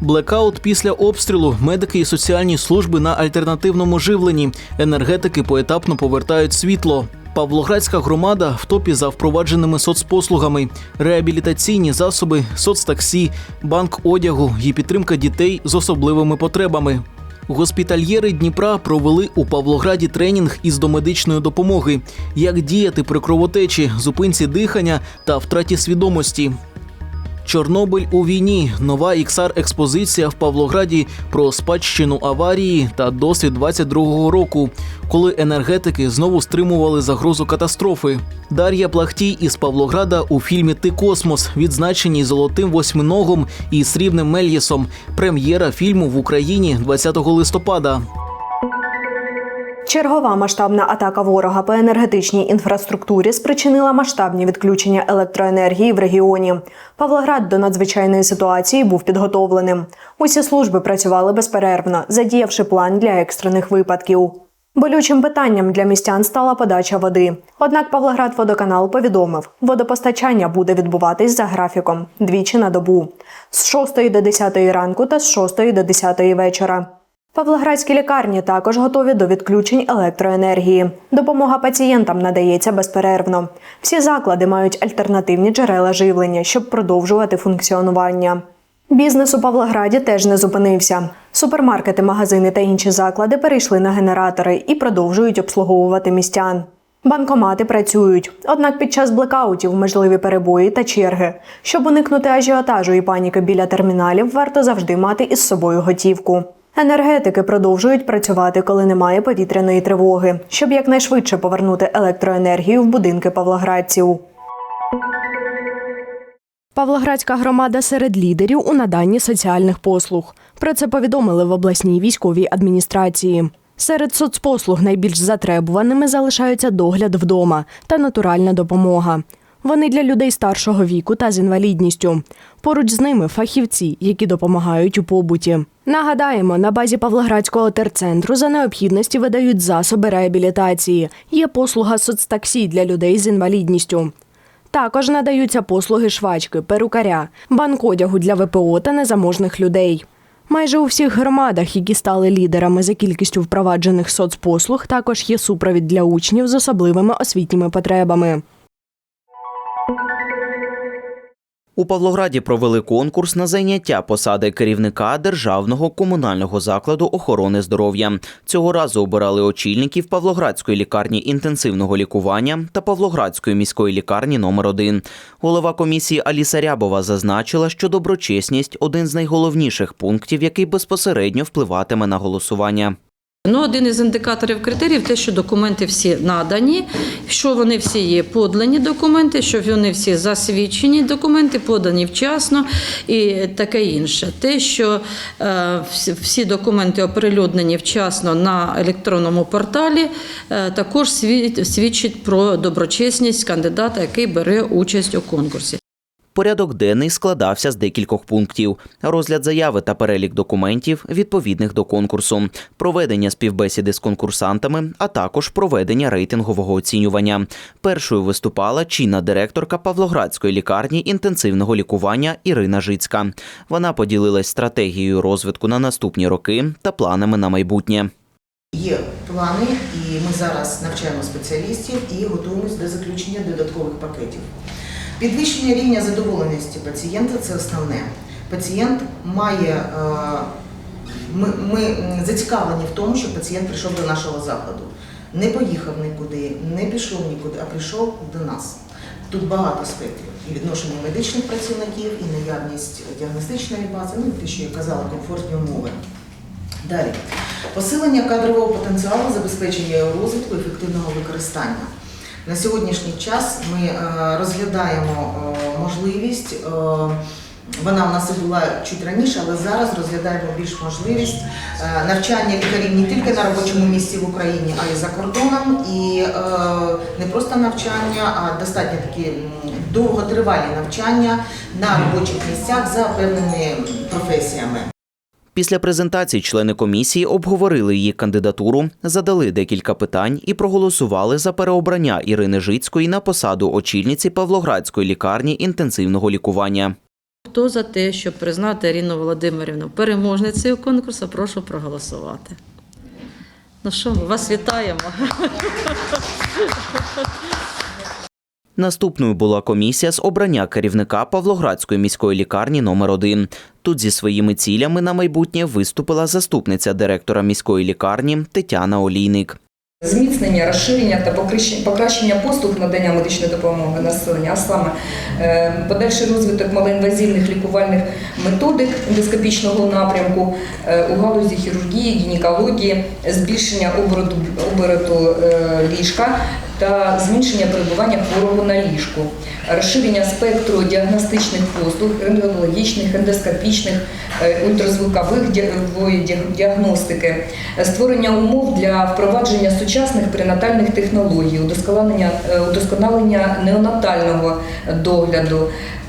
Блекаут після обстрілу, медики і соціальні служби на альтернативному живленні. Енергетики поетапно повертають світло. Павлоградська громада в топі за впровадженими соцпослугами, реабілітаційні засоби, соцтаксі, банк одягу і підтримка дітей з особливими потребами. Госпітальєри Дніпра провели у Павлограді тренінг із домедичної допомоги, як діяти при кровотечі, зупинці дихання та втраті свідомості. Чорнобиль у війні. Нова XR експозиція в Павлограді про спадщину аварії та досвід 22-го року, коли енергетики знову стримували загрозу катастрофи. Дар'я Плахтій із Павлограда у фільмі Ти космос, відзначеній золотим восьминогом і срібним Мельєсом. Прем'єра фільму в Україні 20 листопада. Чергова масштабна атака ворога по енергетичній інфраструктурі спричинила масштабні відключення електроенергії в регіоні. Павлоград до надзвичайної ситуації був підготовленим. Усі служби працювали безперервно, задіявши план для екстрених випадків. Болючим питанням для містян стала подача води. Однак Павлоград-водоканал повідомив, водопостачання буде відбуватись за графіком двічі на добу з 6 до 10 ранку та з 6 до 10 вечора. Павлоградські лікарні також готові до відключень електроенергії. Допомога пацієнтам надається безперервно. Всі заклади мають альтернативні джерела живлення, щоб продовжувати функціонування. Бізнес у Павлограді теж не зупинився. Супермаркети, магазини та інші заклади перейшли на генератори і продовжують обслуговувати містян. Банкомати працюють, однак під час блекаутів можливі перебої та черги. Щоб уникнути ажіотажу і паніки біля терміналів, варто завжди мати із собою готівку. Енергетики продовжують працювати, коли немає повітряної тривоги, щоб якнайшвидше повернути електроенергію в будинки павлоградців. Павлоградська громада серед лідерів у наданні соціальних послуг. Про це повідомили в обласній військовій адміністрації. Серед соцпослуг найбільш затребуваними залишаються догляд вдома та натуральна допомога. Вони для людей старшого віку та з інвалідністю. Поруч з ними фахівці, які допомагають у побуті. Нагадаємо, на базі Павлоградського терцентру за необхідності видають засоби реабілітації. Є послуга соцтаксі для людей з інвалідністю. Також надаються послуги швачки, перукаря, банк одягу для ВПО та незаможних людей. Майже у всіх громадах, які стали лідерами за кількістю впроваджених соцпослуг, також є супровід для учнів з особливими освітніми потребами. У Павлограді провели конкурс на зайняття посади керівника державного комунального закладу охорони здоров'я. Цього разу обирали очільників Павлоградської лікарні інтенсивного лікування та Павлоградської міської лікарні номер 1 Голова комісії Аліса Рябова зазначила, що доброчесність один з найголовніших пунктів, який безпосередньо впливатиме на голосування. Ну, один із індикаторів критеріїв те, що документи всі надані, що вони всі є подані документи, що вони всі засвідчені документи, подані вчасно і таке інше. Те, що е, всі документи оприлюднені вчасно на електронному порталі, е, також свідчить про доброчесність кандидата, який бере участь у конкурсі. Порядок денний складався з декількох пунктів: розгляд заяви та перелік документів, відповідних до конкурсу, проведення співбесіди з конкурсантами, а також проведення рейтингового оцінювання. Першою виступала чинна директорка Павлоградської лікарні інтенсивного лікування Ірина Жицька. Вона поділилась стратегією розвитку на наступні роки та планами на майбутнє. Є плани, і ми зараз навчаємо спеціалістів і готуємось до заключення додаткових пакетів. Підвищення рівня задоволеності пацієнта це основне. Пацієнт має, е, ми, ми зацікавлені в тому, щоб пацієнт прийшов до нашого закладу. Не поїхав нікуди, не пішов нікуди, а прийшов до нас. Тут багато аспектів. І відношення медичних працівників, і наявність діагностичної бази, ну те, що я казала, комфортні умови. Далі. Посилення кадрового потенціалу, забезпечення його розвитку, ефективного використання. На сьогоднішній час ми е, розглядаємо е, можливість, е, вона у нас і була чуть раніше, але зараз розглядаємо більш можливість навчання лікарів не тільки на робочому місці в Україні, а й за кордоном. І не просто навчання, а достатньо такі довготривалі навчання на робочих місцях за певними професіями. Після презентації члени комісії обговорили її кандидатуру, задали декілька питань і проголосували за переобрання Ірини Жицької на посаду очільниці Павлоградської лікарні інтенсивного лікування. Хто за те, щоб признати Ірину Володимирівну переможницею конкурсу, прошу проголосувати. Ну що, ми вас вітаємо. Наступною була комісія з обрання керівника Павлоградської міської лікарні номер 1 Тут зі своїми цілями на майбутнє виступила заступниця директора міської лікарні Тетяна Олійник. Зміцнення, розширення та покращення- послуг надання медичної допомоги населення, а саме е, подальший розвиток малоінвазивних лікувальних методик ендоскопічного напрямку е, у галузі хірургії, гінекології, збільшення обороту, обороту е, ліжка та зменшення перебування хворого на ліжку, розширення спектру діагностичних послуг, рентгенологічних, ендоскопічних, ультразвукових діагностики, створення умов для впровадження сучасних перинатальних технологій, удосконалення, е, удосконалення неонатального догляду.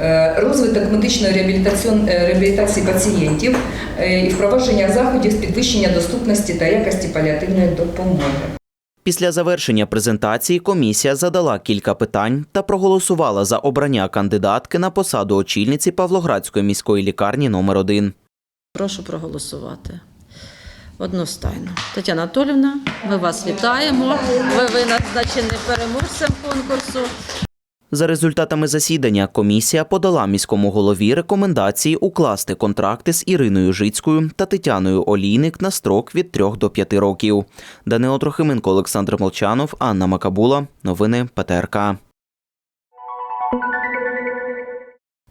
е, Розвиток медичної е, реабілітації пацієнтів е, і впровадження заходів з підвищення доступності та якості паліативної допомоги. Після завершення презентації комісія задала кілька питань та проголосувала за обрання кандидатки на посаду очільниці Павлоградської міської лікарні номер 1 Прошу проголосувати. Одностайно. Тетяна Анатолівна, ми вас вітаємо. Ви визначені переможцем конкурсу. За результатами засідання комісія подала міському голові рекомендації укласти контракти з Іриною Жицькою та Тетяною Олійник на строк від 3 до 5 років. Данило Трохименко, Олександр Молчанов, Анна Макабула. Новини ПТРК.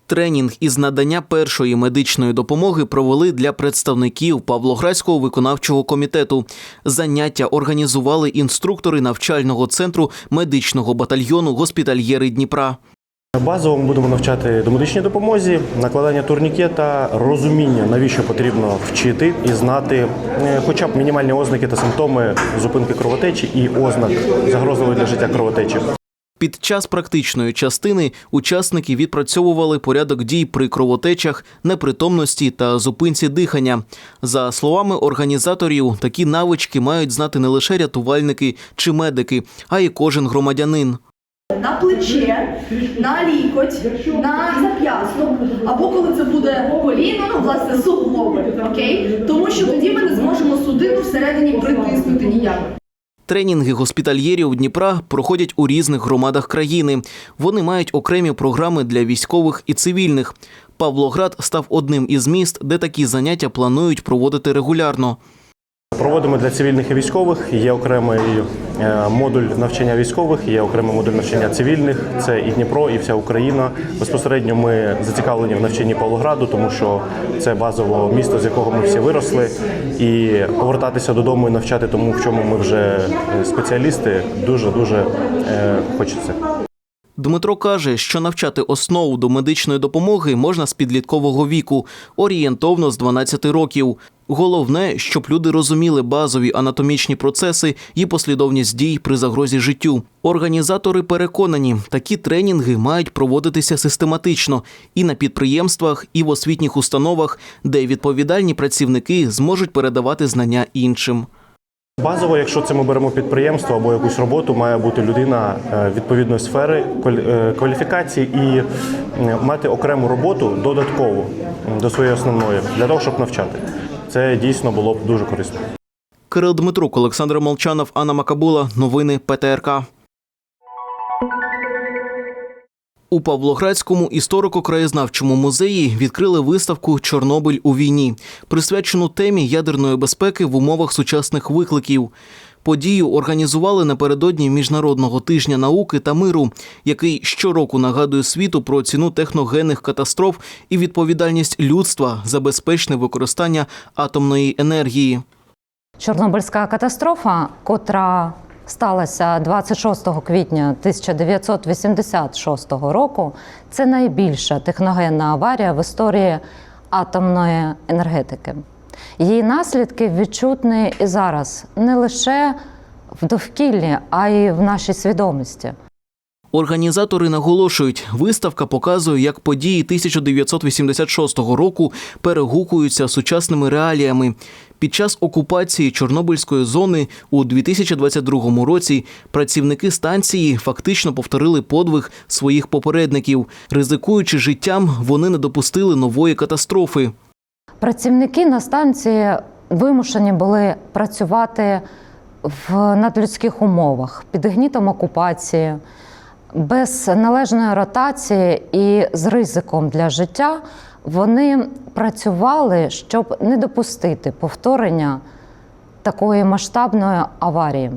Тренінг із надання першої медичної допомоги провели для представників Павлоградського виконавчого комітету. Заняття організували інструктори навчального центру медичного батальйону госпітальєри Дніпра. Базово ми будемо навчати домедичній допомозі, накладання турнікета, розуміння, навіщо потрібно вчити і знати е, хоча б мінімальні ознаки та симптоми зупинки кровотечі і ознак загрозливої для життя кровотечі. Під час практичної частини учасники відпрацьовували порядок дій при кровотечах, непритомності та зупинці дихання. За словами організаторів, такі навички мають знати не лише рятувальники чи медики, а й кожен громадянин. на плече, на лікоть, на зап'ясток, або коли це буде коліно, ну власне суглоби, окей? Тому що тоді ми не зможемо судину всередині притиснути ніяк. Тренінги госпітальєрів Дніпра проходять у різних громадах країни. Вони мають окремі програми для військових і цивільних. Павлоград став одним із міст, де такі заняття планують проводити регулярно. Проводимо для цивільних і військових. Є окремий е, модуль навчання військових, є окремий модуль навчання цивільних. Це і Дніпро, і вся Україна. Безпосередньо ми зацікавлені в навчанні Павлограду, тому що це базово місто, з якого ми всі виросли. І повертатися додому і навчати тому, в чому ми вже е, спеціалісти, дуже дуже хочеться. Дмитро каже, що навчати основу до медичної допомоги можна з підліткового віку, орієнтовно з 12 років. Головне, щоб люди розуміли базові анатомічні процеси і послідовність дій при загрозі життю. Організатори переконані, такі тренінги мають проводитися систематично і на підприємствах, і в освітніх установах, де відповідальні працівники зможуть передавати знання іншим. Базово, якщо це ми беремо підприємство або якусь роботу, має бути людина е, відповідної сфери е, кваліфікації і мати окрему роботу додаткову до своєї основної для того, щоб навчати. Це дійсно було б дуже корисно. Кирил Дмитрук, Олександр Молчанов, Анна Макабула. Новини ПТРК. У Павлоградському історико-краєзнавчому музеї відкрили виставку Чорнобиль у війні, присвячену темі ядерної безпеки в умовах сучасних викликів. Подію організували напередодні міжнародного тижня науки та миру, який щороку нагадує світу про ціну техногенних катастроф і відповідальність людства за безпечне використання атомної енергії. Чорнобильська катастрофа, котра сталася 26 квітня 1986 року, це найбільша техногенна аварія в історії атомної енергетики. Її наслідки відчутні і зараз не лише в довкіллі, а й в нашій свідомості. Організатори наголошують, виставка показує, як події 1986 року перегукуються сучасними реаліями. Під час окупації Чорнобильської зони у 2022 році працівники станції фактично повторили подвиг своїх попередників. Ризикуючи життям, вони не допустили нової катастрофи. Працівники на станції вимушені були працювати в надлюдських умовах під гнітом окупації, без належної ротації і з ризиком для життя. Вони працювали, щоб не допустити повторення такої масштабної аварії.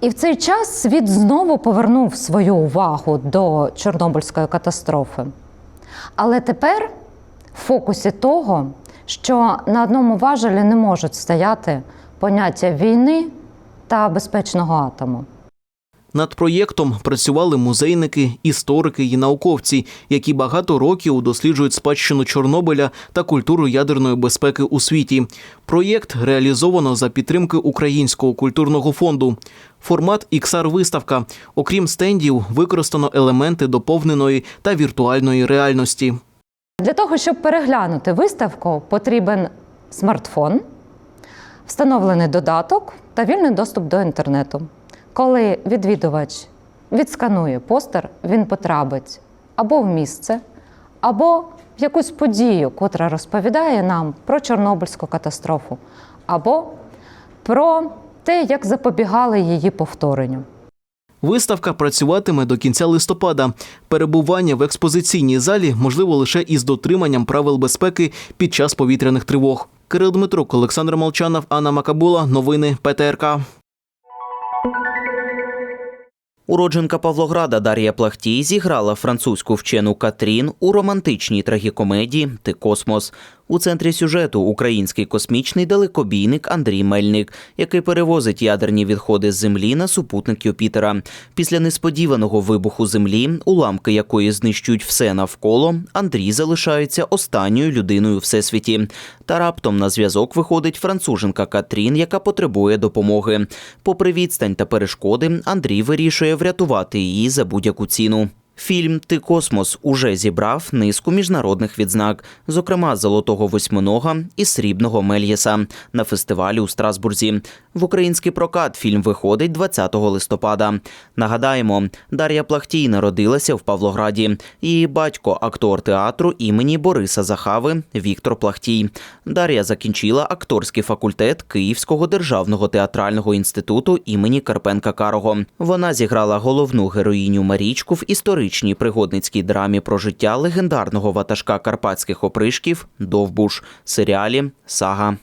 І в цей час світ знову повернув свою увагу до Чорнобильської катастрофи. Але тепер в фокусі того, що на одному важелі не можуть стояти поняття війни та безпечного атому. Над проєктом працювали музейники, історики і науковці, які багато років досліджують спадщину Чорнобиля та культуру ядерної безпеки у світі. Проєкт реалізовано за підтримки Українського культурного фонду. Формат XR виставка. Окрім стендів, використано елементи доповненої та віртуальної реальності. Для того, щоб переглянути виставку, потрібен смартфон, встановлений додаток та вільний доступ до інтернету. Коли відвідувач відсканує постер, він потрапить або в місце, або в якусь подію, котра розповідає нам про Чорнобильську катастрофу, або про те, як запобігали її повторенню. Виставка працюватиме до кінця листопада. Перебування в експозиційній залі можливо лише із дотриманням правил безпеки під час повітряних тривог. Кирил Дмитрук, Олександр Молчанов, Анна Макабула. Новини ПТРК. Уродженка Павлограда Дар'я Плахтій зіграла французьку вчену Катрін у романтичній трагікомедії Ти космос. У центрі сюжету український космічний далекобійник Андрій Мельник, який перевозить ядерні відходи з землі на супутник Юпітера. Після несподіваного вибуху землі, уламки якої знищують все навколо, Андрій залишається останньою людиною всесвіті. Та раптом на зв'язок виходить француженка Катрін, яка потребує допомоги. Попри відстань та перешкоди, Андрій вирішує врятувати її за будь-яку ціну. Фільм Ти космос уже зібрав низку міжнародних відзнак, зокрема золотого восьминога і срібного Мельєса на фестивалі у Страсбурзі. В український прокат фільм виходить 20 листопада. Нагадаємо, Дар'я Плахтій народилася в Павлограді. Її батько актор театру імені Бориса Захави Віктор Плахтій. Дар'я закінчила акторський факультет Київського державного театрального інституту імені Карпенка Карого. Вона зіграла головну героїню Марічку в історичній пригодницькій драмі про життя легендарного ватажка карпатських опришків Довбуш серіалі Сага.